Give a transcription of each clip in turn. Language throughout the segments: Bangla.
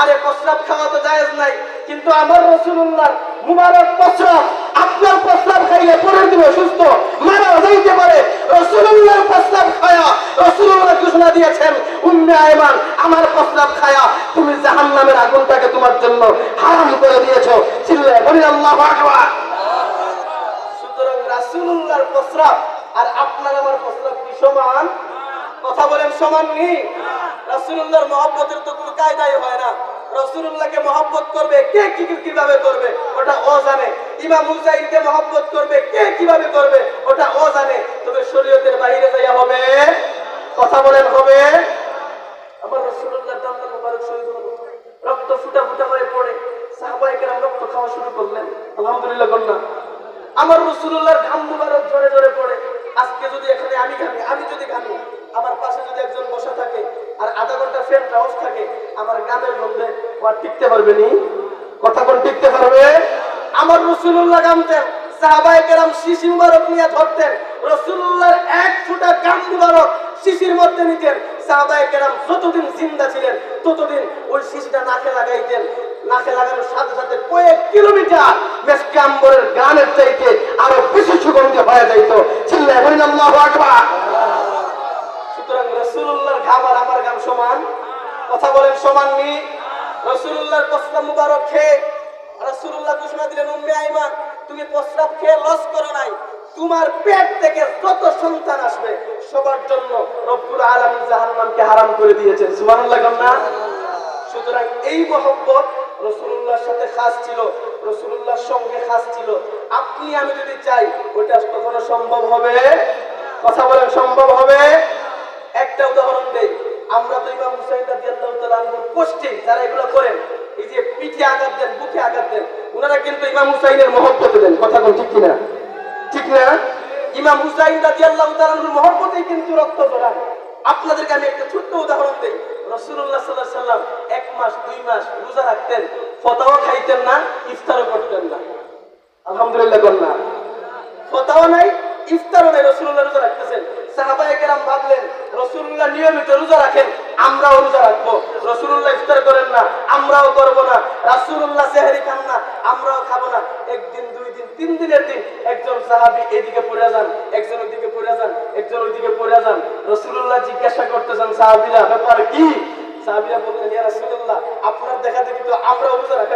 আরে প্রস্রাব খাওয়া তো জায়েজ নাই, কিন্তু আমার রসুল্লাহ মুবারক প্রস্রাব, আপনার প্রস্রাব খাইলে পরের দিনে সুস্থ, মারা যাইতে পারে। রসুল্লাহর প্রস্রাব খায়া রসুল্লাহ ঘোষণা দিয়েছেন, উম্মে আয়মান, আমার প্রস্রাব খায়া, তুমি জাহান্নামের আগুনটাকে তোমার জন্য হারাম করে দিয়েছ। চিল্লায় বলি, আল্লাহু সুতরাং রাসূলুল্লাহর প্রস্রাব, আর আপনার আমার প্রস্রাব কি সমান? কথা বলেন সমান নি? রাসূলুল্লাহর মহব্বতের তো হয় না। রাসূলুল্লাহকে মহব্বত করবে, কে কি কীভাবে করবে, ওটা ও জানে। ইমাম হুসাইনকে মহব্বত করবে, কে কীভাবে করবে, ওটা ও জানে। তবে শরীয়তের বাইরে যাইয়া হবে, কথা বলেন হবে। আমার মুবারক শহীদ রক্ত ফুটা ফুটা পড়ে। রক্ত খাওয়া শুরু করলেন। আলহামদুলিল্লাহ কন্যা। আমার রসুল্লাহর ঘাম মুবারক ঝরে ঝরে পড়ে। আজকে যদি এখানে আমি ঘামি, আমি যদি ঘামি, আমার পাশে যদি একজন বসা থাকে, আর আধা ঘণ্টা ফ্যানটা অফ থাকে আমার গামের গন্ধে টিকতে পারবে নি। কথা কোন টিকতে পারবে? আমার রসুল্লাহ গামতেন গাম শিশিটা লাগাইতেন। লাগানোর সাথে সাথে কয়েক কিলোমিটার গানের আরও বেশি সুতরাং আমার ঘাম সমান? কথা বলেন সমান নি। রাসূলুল্লাহর প্রস্তাব মুবারক খেয়ে, রাসূলুল্লাহ ঘোষণা দিলেন, উম্মে আইমান তুমি প্রস্রাব খেয়ে লস করো নাই। তোমার পেট থেকে যত সন্তান আসবে, সবার জন্য রব্বুল আলামিন জাহান্নামকে হারাম করে দিয়েছেন। সুবহানাল্লাহ না? সুতরাং এই মহব্বত রসুল্লাহর সাথে খাস ছিল রসুল্লাহর সঙ্গে খাস ছিল। আপনি, আমি যদি চাই ওটা কখনো সম্ভব হবে? কথা বলেন, সম্ভব হবে? একটা উদাহরণ দেই। আমরা তো ইমাম হুসাইন রাদিয়াল্লাহু তাআলা পোস্টিং যারা এগুলো করেন এই যে পিঠে আঘাত দেন, বুকে আঘাত দেন ওনারা কিন্তু ইমাম হুসাইনের মহব্বত দেন, কথা কোন ঠিক কিনা? ঠিক না? ইমাম হুসাইন রাদিয়াল্লাহু তাআলা আনহুর মহব্বতেই কিন্তু রক্ত জড়ান আপনাদেরকে আমি একটা ছোট্ট উদাহরণ দিই। রসুল্লাহ সাল্লাহ সাল্লাম এক মাস, দুই মাস রোজা রাখতেন ফতাও খাইতেন না, ইফতারও করতেন না। আলহামদুলিল্লাহ, কন্যা। ফতাও নাই, ইফতারও নাই রসুল্লাহ রোজা রাখতেছেন। রাখেন, আমরাও আমরাও আমরাও একদিন, দুই দিন, তিন দিনের দিন একজন সাহাবী এদিকে পড়ে যান, একজন ওইদিকে পড়ে যান, একজন ওইদিকে পড়ে যান। রসুল্লাহ জিজ্ঞাসা করতেছেন, সাহাবীরা, ব্যাপার কি? সাহাবীরা বললেন আপনার দেখা দেখি তো আমরা রোজা রাখা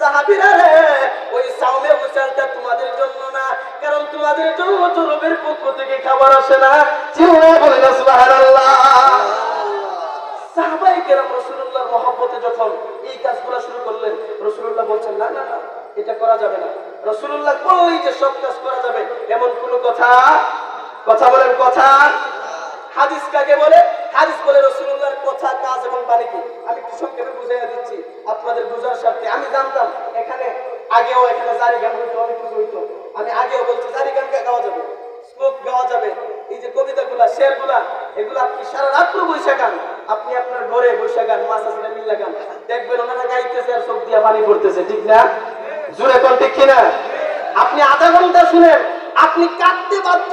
সাহাবীরা রে, ওই সাউমে হুসেনটা তোমাদের জন্য না, কারণ তোমাদের জন্য তো রবের পক্ষ থেকে খাবার আসে না। চিল্লা বলে না সাহাবাই কেরাম রসুল্লাহর মহব্বতে যখন এই কাজগুলো শুরু করলেন রসুল্লাহ বলছেন, না না এটা করা যাবে না। রসুল্লাহ করলেই যে সব কাজ করা যাবে? এমন কোন কথা? কথা বলেন, কথা। হাদিস কাকে বলে? হাদিস বলে রসুল্লাহর কথা, কাজ এবং বাণী কি? আমি একটু সংক্ষেপে বুঝাইয়া দিচ্ছি। আপনাদের বুঝার স্বার্থে। আমি এখানে আগেও এখানে জারি গান হইতো অনেক কিছু হইতো। আমি আগেও বলছি, জারি গান গাওয়া যাবে? শ্লোক গাওয়া যাবে। এই যে কবিতাগুলা, শেরগুলা, এগুলো আপনি সারা রাত্র বৈশা গান। আপনি আপনার ঘরে বৈশা গান, মাছ আসলে মিল্লা গান। দেখবেন ওনারা গাইতেছে আর চোখ দিয়া পানি পড়তেছে, ঠিক না? জুড়ে কোন ঠিক কিনা? আপনি আধা ঘণ্টা শুনেন, আপনি কাঁদতে বাধ্য।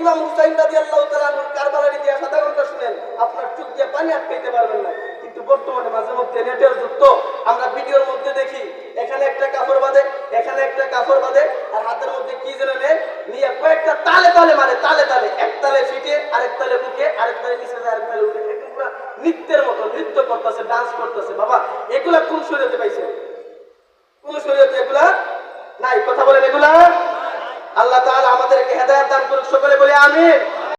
ইমাম হুসাইন রাদিয়াল্লাহু তাআলা কারবালার ইতিহাস আধা ঘণ্টা শুনেন, আপনার চোখ দিয়ে পানি আটকাইতে পারবেন না। কিন্তু বর্তমানে মাঝে মধ্যে নেটের যুক্ত, আমরা ভিডিওর মধ্যে দেখি, এখানে একটা কাপড় বাঁধে, এখানে একটা কাপড় বাঁধে, আর হাতের মধ্যে কি যেন নেয়, নিয়ে কয়েকটা তালে তালে মারে, তালে তালে, এক তালে ফিটে, আরেক তালে বুকে আরেক তালে নিচে আরেক তালে উঠে। পুরা নৃত্যের মতো, নৃত্য করতেছে ডান্স করতেছে। বাবা, এগুলা কোন শরীয়তে পাইছে কোন শরীয়তে এগুলা নাই কথা বলেন এগুলা আল্লাহ তাআলা আমাদেরকে হেদায়েত দান করুক সকলে বলে আমিন।